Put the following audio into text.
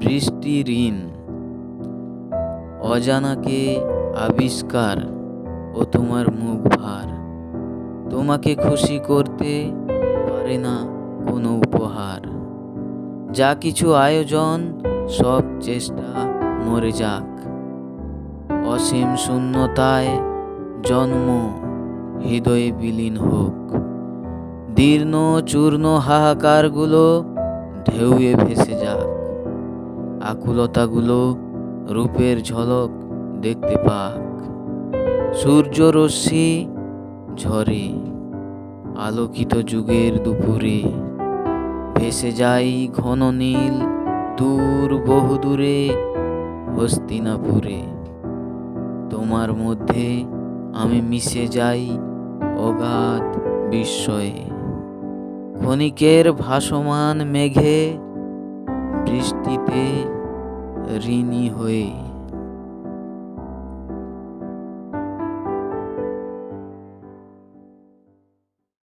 বৃষ্টি ঋণ, অজানাকে আবিষ্কার ও তোমার মুখ ভার। তোমাকে খুশি করতে পারে না কোনো উপহার। যা কিছু আয়োজন, সব চেষ্টা মরে যাক। অসীম শূন্যতায় জন্ম, হৃদয়ে বিলীন হোক। দীর্ণ চূর্ণ হাহাকারগুলো ঢেউয়ে ভেসে যাক। আকুলতাগুলো রূপের ঝলক দেখতে পাক। সূর্য রশ্মি ঝরে, আলোকিত যুগের দুপুরে। ভেসে যাই ঘন নীল, দূর, বহু দূরে, হস্তিনাপুরে। তোমার মধ্যে আমি মিশে যাই অগাধ বিস্ময়ে। ক্ষণিকের ভাসমান মেঘে বৃষ্টিতে ঋণী হয়ে